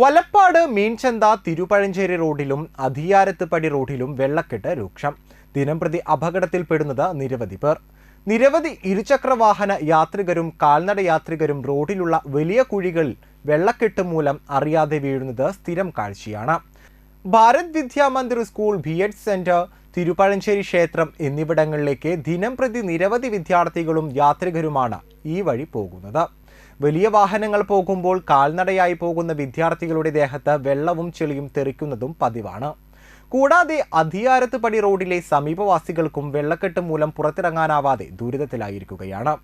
വലപ്പാട് മീൻചന്ത തിരുപഴഞ്ചേരി റോഡിലും അധിയാരത്തുപടി റോഡിലും വെള്ളക്കെട്ട് രൂക്ഷം. ദിനംപ്രതി അപകടത്തിൽപ്പെടുന്നത് നിരവധി പേർ. നിരവധി ഇരുചക്രവാഹന യാത്രികരും കാൽനട യാത്രികരും റോഡിലുള്ള വലിയ കുഴികളിൽ വെള്ളക്കെട്ട് മൂലം അറിയാതെ വീഴുന്നത് സ്ഥിരം കാഴ്ചയാണ്. Bharat Vidyamandir school B Ed centre Thiruppazhanchery ക്ഷേത്രം എന്നിവിടങ്ങളിലേക്ക് ദിനം പ്രതി നിരവധി വിദ്യാർത്ഥികളും യാത്രികരുമാണ് ഈ വഴി പോകുന്നത്. വലിയ വാഹനങ്ങൾ പോകുമ്പോൾ കാൽനടയായി പോകുന്ന വിദ്യാർത്ഥികളുടെ ദേഹത്ത് വെള്ളവും ചെളിയും തെറിക്കുന്നതും പതിവാണ്. കൂടാതെ അധികാരത്ത് പടി റോഡിലെ സമീപവാസികൾക്കും വെള്ളക്കെട്ട് മൂലം പുറത്തിറങ്ങാനാവാതെ ദുരിതത്തിലായിരിക്കുകയാണ്.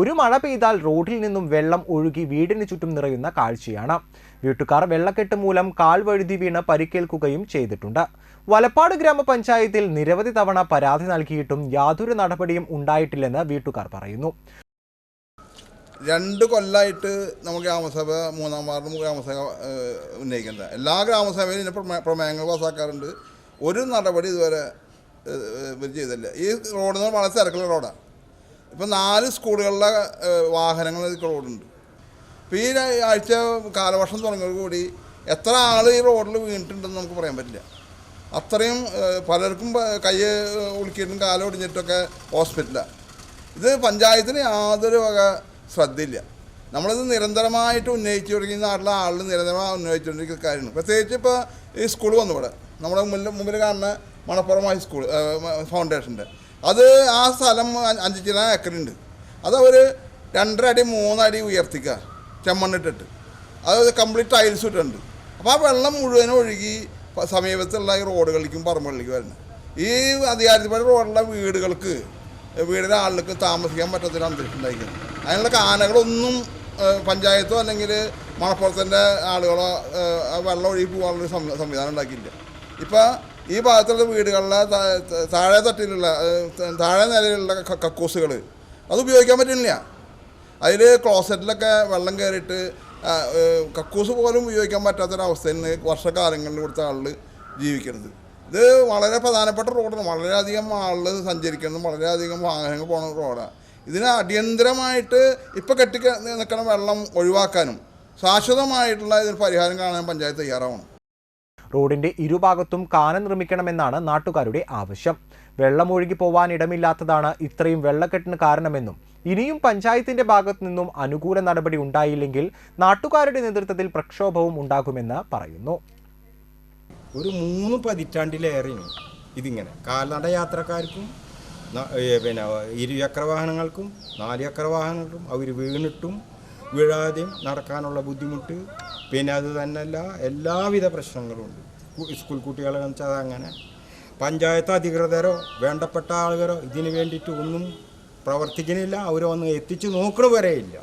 ഒരു മഴ പെയ്താൽ റോഡിൽ നിന്നും വെള്ളം ഒഴുകി വീടിന് ചുറ്റും നിറയുന്ന കാഴ്ചയാണ്. വീട്ടുകാർ വെള്ളക്കെട്ട് മൂലം കാൽ വഴുതി വീണ് പരിക്കേൽക്കുകയും ചെയ്തിട്ടുണ്ട്. വലപ്പാട് ഗ്രാമപഞ്ചായത്തിൽ നിരവധി തവണ പരാതി നൽകിയിട്ടും യാതൊരു നടപടിയും ഉണ്ടായിട്ടില്ലെന്ന് വീട്ടുകാർ പറയുന്നു. രണ്ട് കൊല്ലമായിട്ട് നമ്മൾ ഗ്രാമസഭ മൂന്നാം വാർഡ് ഗ്രാമസഭ ഉന്നയിക്കേണ്ട. എല്ലാ ഗ്രാമസഭയിലും ഇതിന്റെ പ്രമേ- പ്രമേയങ്ങൾ പാസ്സാക്കാറുണ്ട് ഒരു നടപടി ഇതുവരെ ഇവർ ചെയ്തില്ല. ഈ റോഡ് എന്ന് വളരെ തിരക്കുള്ള റോഡാണ് ഇപ്പം നാല് സ്കൂളുകളിലെ വാഹനങ്ങൾ ഈ റോഡുണ്ട്. ഇപ്പോൾ ഈ ആഴ്ച കാലവർഷം തുടങ്ങിയതോടുകൂടി എത്ര ആൾ ഈ റോഡിൽ വീണിട്ടുണ്ടെന്ന് നമുക്ക് പറയാൻ പറ്റില്ല. അത്രയും പലർക്കും കൈ ഉളുക്കിയിട്ടും കാലം ഒടിഞ്ഞിട്ടൊക്കെ ഹോസ്പിറ്റലാണ് ഇത് പഞ്ചായത്തിന് യാതൊരു വക ശ്രദ്ധയില്ല. നമ്മളിത് നിരന്തരമായിട്ട് ഉന്നയിച്ചു തുടങ്ങി നാട്ടിലെ ആളിൽ നിരന്തരമായി ഉന്നയിച്ചുകൊണ്ടിരിക്കുന്ന കാര്യമാണ്. പ്രത്യേകിച്ച് ഇപ്പോൾ ഈ സ്കൂൾ വന്നു ഇവിടെ. നമ്മുടെ മുന്നിൽ മുമ്പിൽ കാണുന്ന മണപ്പുറം ഹൈസ്കൂൾ ഫൗണ്ടേഷന്റെ അത് ആ സ്ഥലം അഞ്ച് ചില ഏക്കറുണ്ട്. അതവർ രണ്ടര അടി മൂന്നടി ഉയർത്തിക്കുക ചെമ്മണ്ണിട്ടിട്ട്. അത് കംപ്ലീറ്റ് ടൈൽസ് ഇട്ടിട്ടുണ്ട്. അപ്പോൾ ആ വെള്ളം മുഴുവനും ഒഴുകി സമീപത്തുള്ള ഈ റോഡുകളിലേക്കും പറമ്പുകളിലേക്കും വരുന്നത് ഈ അധികാരത്തിൽപ്പെട്ട റോഡിലെ വീടുകൾക്ക് വീടിലെ ആളുകൾക്ക് താമസിക്കാൻ പറ്റാത്തൊരു അന്തരീക്ഷം ഉണ്ടായിരിക്കും. അതിനുള്ള കാനകളൊന്നും പഞ്ചായത്തോ അല്ലെങ്കിൽ മണപ്പുറത്തിന്റെ ആളുകളോ വെള്ളം ഒഴുകി പോകാനുള്ളൊരു സംവി- സംവിധാനം ഉണ്ടാക്കിയില്ല ഇപ്പോൾ ഈ ഭാഗത്തുള്ള വീടുകളിലെ താഴെ തട്ടിലുള്ള താഴെ നിലയിലുള്ള കക്കൂസുകൾ അത് ഉപയോഗിക്കാൻ പറ്റുന്നില്ല. അതിൽ ക്ലോസറ്റിലൊക്കെ വെള്ളം കയറിയിട്ട് കക്കൂസ് പോലും ഉപയോഗിക്കാൻ പറ്റാത്തൊരവസ്ഥയിൽ നിന്ന് വർഷകാലങ്ങളിൽ കൊടുത്ത ആളുകൾ ജീവിക്കുന്നത് ഇത് വളരെ പ്രധാനപ്പെട്ട റോഡാണ്. വളരെയധികം ആളുകൾ സഞ്ചരിക്കുന്നതും വളരെയധികം വാഹനങ്ങൾ പോകുന്ന റോഡാണ് ഇതിന് അടിയന്തരമായിട്ട് ഇപ്പോൾ കെട്ടി നിൽക്കുന്ന വെള്ളം ഒഴിവാക്കാനും ശാശ്വതമായിട്ടുള്ള ഇതിന് പരിഹാരം കാണാൻ പഞ്ചായത്ത് തയ്യാറാവണം. റോഡിന്റെ ഇരുഭാഗത്തും കാന നിർമ്മിക്കണമെന്നാണ് നാട്ടുകാരുടെ ആവശ്യം. വെള്ളം ഒഴുകി പോവാൻ ഇടമില്ലാത്തതാണ് ഇത്രയും വെള്ളക്കെട്ടിന് കാരണമെന്നും ഇനിയും പഞ്ചായത്തിന്റെ ഭാഗത്തു നിന്നും അനുകൂല നടപടി ഉണ്ടായില്ലെങ്കിൽ നാട്ടുകാരുടെ നേതൃത്വത്തിൽ പ്രക്ഷോഭവും ഉണ്ടാകുമെന്ന് പറയുന്നു. ഒരു മൂന്ന് പതിറ്റാണ്ടിലേറെയാണ് ഇതിങ്ങനെ. കാൽനട യാത്രക്കാർക്കും പിന്നെ ഇരുചക്ര വാഹനങ്ങൾക്കും നാലുചക്ര വാഹനങ്ങൾക്കും അവർ വീണിട്ടും വീഴാതെയും നടക്കാനുള്ള ബുദ്ധിമുട്ട്. പിന്നെ അത് തന്നെയല്ല എല്ലാവിധ പ്രശ്നങ്ങളും ഉണ്ട് സ്കൂൾ കുട്ടികളെ വെച്ചാൽ അങ്ങനെ പഞ്ചായത്ത് അധികൃതരോ വേണ്ടപ്പെട്ട ആളുകളോ ഇതിന് വേണ്ടിയിട്ട് ഒന്നും പ്രവർത്തിക്കുന്നില്ല. അവരൊന്നും എത്തിച്ചു നോക്കണ വരെയില്ല.